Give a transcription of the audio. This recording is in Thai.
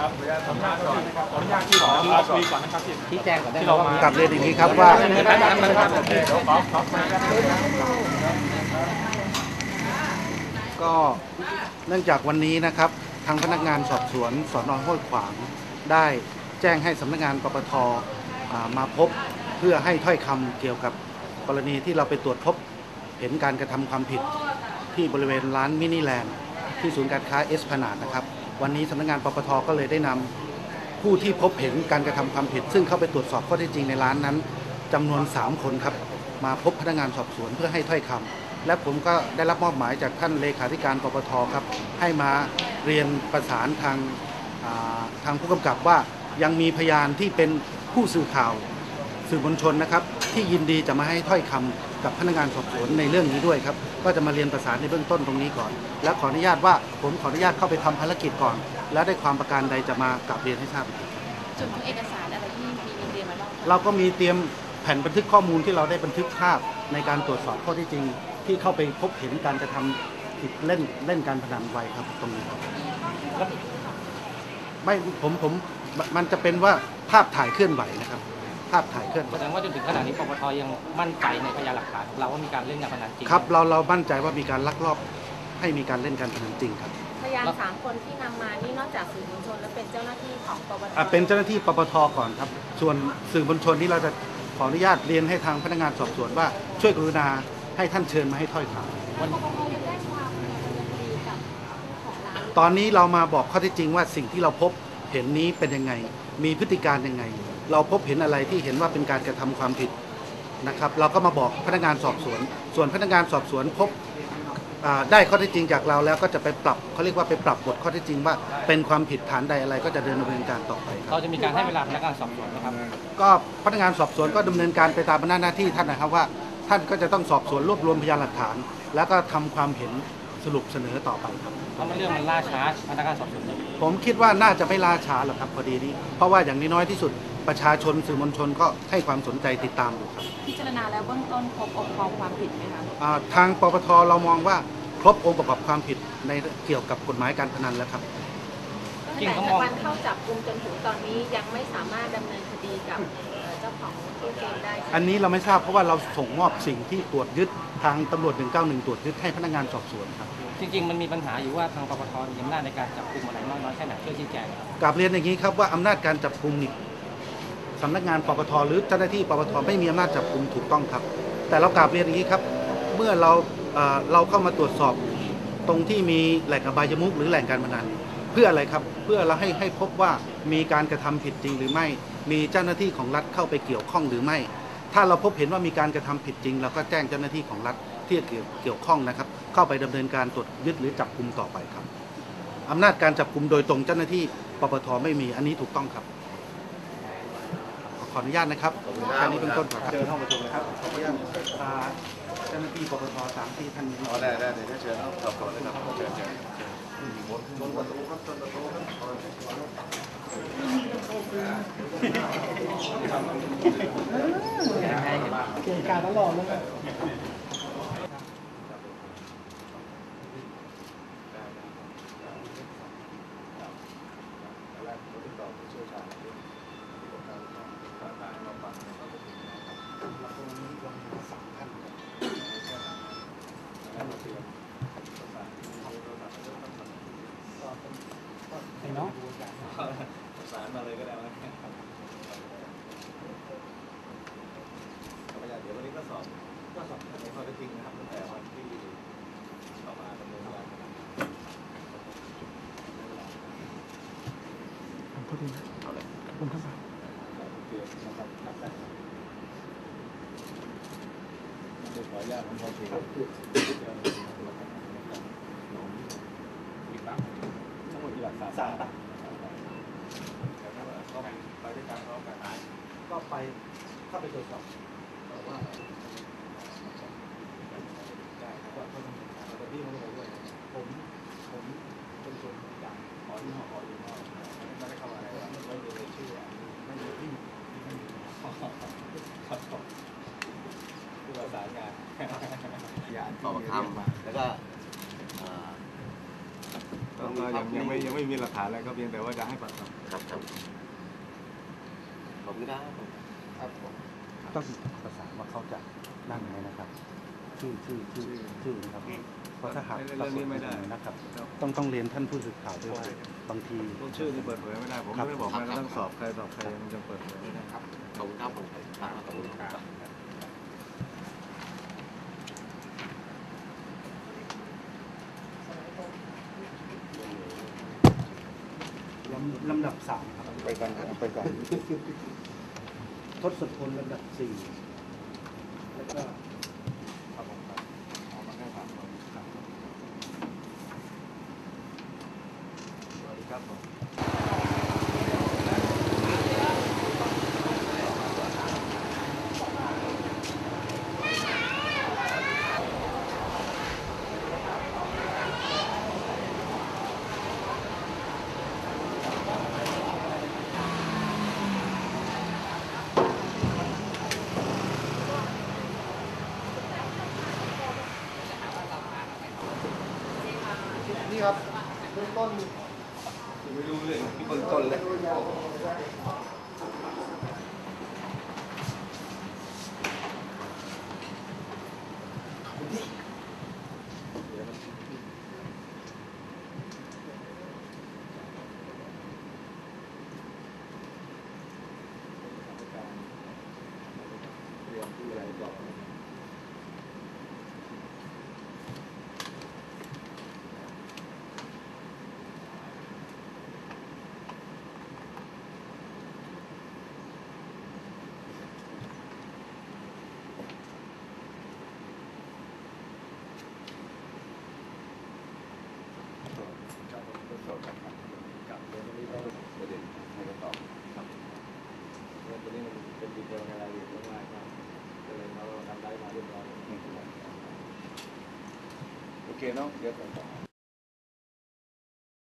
ครับขออนุญาตสัมภาษณ์ก่อนขออนุญาตที่ขอคุยก่อนนะครับที่ชี้แจงก่อนได้ไหมที่เราว่ามามีกลับเรียนอย่างนี้ครับว่าเดี๋ยวขอขอมากันก็เนื่องจากวันนี้นะครับทางพนักงานสอบสวนสอนอห้วยขวางได้แจ้งให้สำนักงานปปทอ่ามาพบเพื่อให้ถ้อยคำเกี่ยวกับกรณีที่เราไปตรวจพบเห็นการกระทำความผิดที่บริเวณร้านมินิแลนด์ที่ศูนย์การค้าเอสพนาดนะครับ วันนี้สำนักงานปปทก็เลยได้นำผู้ที่พบเห็นการกระทำความผิด ซึ่งเข้าไปตรวจสอบข้อเท็จจริงในร้านนั้นจำนวน 3 คนครับ มาพบพนักงานสอบสวนเพื่อให้ถ้อยคำและผมก็ได้รับมอบหมายจากท่านเลขาธิการปปทครับ ให้มาเรียนประสานทางาทางผู้กำกับว่ายังมีพยานที่เป็นผู้สื่อข่าวสื่อมวลชนนะครับ ที่ยินดีจะมาให้ถ้อยคำกับพนักงานสอบสวนในเรื่องนี้ด้วยครับ ก็จะมาเรียนประสานในเบื้องต้นตรงนี้ก่อน และขออนุญาตว่าผมขออนุญาตเข้าไปทำภารกิจก่อน แล้วได้ความประการใดจะมากลับเรียนให้ทราบอีกทีจุดของเอกสารอะไรที่มีเรียนมาบ้างคะเราก็มีเตรียมแผ่นบันทึกข้อมูลที่เราได้บันทึกภาพในการตรวจสอบข้อที่จริง ที่เข้าไปพบเห็นการกระทำผิดเล่นเล่นการพนันไว้ครับตรงนี้ครับไม่ผมผมมันจะเป็นว่าภาพถ่ายเคลื่อนไหวนะครับ ภาพถ่ายเคลื่อนไหวแสดงว่าจนถึงขณะนี้ปปทยังมั่นใจในพยานหลักฐานของเราว่ามีการเล่นการพนันจริงครับเราเรามั่นใจว่ามีการลักลอบให้มีการเล่นการพนันจริงครับพยานสามคนที่นำมานี่นอกจากสื่อมวลชนแล้วเป็นเจ้าหน้าที่ของปปทอะเป็นเจ้าหน้าที่ปปทก่อนครับ ส่วนสื่อมวลชนนี่เราจะขออนุญาตเรียนให้ทางพนักงานสอบสวนว่าช่วยกรุณาให้ท่านเชิญมาให้ถ้อยคำวันตอนนี้เรามาบอกข้อเท็จจริงว่าสิ่งที่เราพบเห็นนี้เป็นยังไง มีพฤติการยังไง เราพบเห็นอะไรที่เห็นว่าเป็นการกระทำความผิดนะครับ เราก็มาบอกพนักงานสอบสวน ส่วนพนักงานสอบสวนพบอ่าได้ข้อเท็จจริงจากเราแล้วก็จะไปปรับเขาเรียกว่าไปปรับบทข้อเท็จจริงว่าเป็นความผิดฐานใดอะไรก็จะเดินดำเนินการต่อไปครับเราจะมีการให้เวลาพนักงานสอบสวนนะครับก็พนักงานสอบสวนก็ดำเนินการไปตามอำนาจหน้าที่ท่านนะครับว่า ท่านก็จะต้องสอบสวนรวบรวมพยานหลักฐาน แล้วก็ทำความเห็นสรุปเสนอต่อไปครับเพราะมันเรื่องมันล่าช้าพนักงานสอบสวนเนี่ยผมคิดว่าน่าจะไม่ล่าช้าหรอกครับพอดีนี้เพราะว่าอย่างน้อยๆที่สุด ประชาชนสื่อมวลชนก็ให้ความสนใจติดตามอยู่ครับพิจารณาแล้วเบื้องต้นพบองค์ความความผิดไหมคะอ่าทางปปทเรามองว่าครบองค์ประกอบความผิดในเกี่ยวกับกฎหมายการพนันแล้วครับ จริงแต่เขามจากองวันเข้าจับกลุ่มจนถึงตอนนี้ยังไม่สามารถดำเนินคดีกับเอ่อเจ้าของตู้เกมได้ใช่ไหม อันนี้เราไม่ทราบเพราะว่าเราส่งมอบสิ่งที่ตรวจยึดทางตำรวจ 191 ตรวจยึดให้พนักงานสอบสวนครับ จริง ๆ มันมีปัญหาอยู่ว่าทางปปทมีอำนาจในการจับกลุ่มอะไรมากน้อยแค่ไหนช่วยชี้แจงครับ กลับเรียนอย่างนี้ครับว่าอำนาจการจับกลุ่มนี่ สำนักงานปปทหรือเจ้าหน้าที่ปปทไม่มีอำนาจจับกลุ่มถูกต้องครับ แต่เรากลับเรียนอย่างนี้ครับ เมื่อเราเราเข้ามาตรวจสอบตรงที่มีแหล่งอบายมุกหรือแหล่งการพนันเพื่ออะไรครับเพื่อเราให้ให้พบว่ามีการกระทำผิดจริงหรือไม่ มีเจ้าหน้าที่ของรัฐเข้าไปเกี่ยวข้องหรือไม่ ถ้าเราพบเห็นว่ามีการกระทำผิดจริง เราก็แจ้งเจ้าหน้าที่ของรัฐที่เกี่ยวเกี่ยวข้องนะครับ เข้าไปดำเนินการตรวจยึดหรือจับกลุ่มต่อไปครับอำนาจการจับกลุ่มโดยตรงเจ้าหน้าที่ปปทไม่มีอันนี้ถูกต้องครับ ขออนุญาตนะครับแค่นี้เป็นต้นก่อนครับเชิญห้องประชุมนะครับขออนุญาตอ่าเจ้าหน้าที่ปปทสามที่ท่านนี้อ๋อได้ได้เดี๋ยวเชิญสอบสวนเลยครับเชิญเชิญสาร มาเลยก็ได้ไหมเดี๋ยววันนี้ก็สอบก็สอบในข้อเท็จจริงนะครับตั้งแต่วันที่เข้ามาดำเนินการขออนุญาตผมขอคุยกับทั้งหมดกี่บาทสาม สามบาทก็ไปด้วยกันพร้อมกันก็ไปเข้าไปตรวจสอบว่าได้ครับว่าเขาดำเนินการแต่พี่ไม่ได้ไปด้วยผมผมเป็นส่วนกลางขอที่ห้องขอที่ห้องไม่ได้เข้ามาในวันไม่ได้ในชื่อไม่ได้ที่ไม่มีผู้ประสานงานสอบปากคำแล้วก็เอ่อ ก็ก็ยังยังไม่ยังไม่มีหลักฐานอะไรก็เพียงแต่ว่าจะให้ปากคำครับครับผมครับครับผมต้องประสานว่าเขาจะนั่งไหมนะครับชื่อชื่อชื่อชื่อนะครับเพราะถ้าหากเรื่องนี้ไม่ได้นะครับ ต้องต้องเรียนท่านผู้สื่อข่าวด้วยว่าบางทีพวกชื่อที่เปิดเผยไม่ได้ผมครับไม่ได้บอกแม้กระทั่งสอบใครสอบใครมันยังเปิดเผยไม่ได้ขอบคุณครับผมครับขอบคุณครับ ลำลำดับสามครับ ไปก่อนไปก่อน ทศพลลำดับสี่แล้วก็ ครับผมครับเอามาแค่สามคนครับสวัสดีครับผม นี่ ครับเบื้องต้นไม่รู้เลยที่เบื้องต้นเลย เรียนที่อะไรบอก ครับผมทดสอบครับกับเรื่องนี้ก็ประเด็นให้เขาตอบครับเรื่องตัวนี้ มันเป็นดีเทลในรายละเอียดมากๆครับก็เลยเราทำได้มาเรียบร้อยโอเคเนาะเดี๋ยวก่อน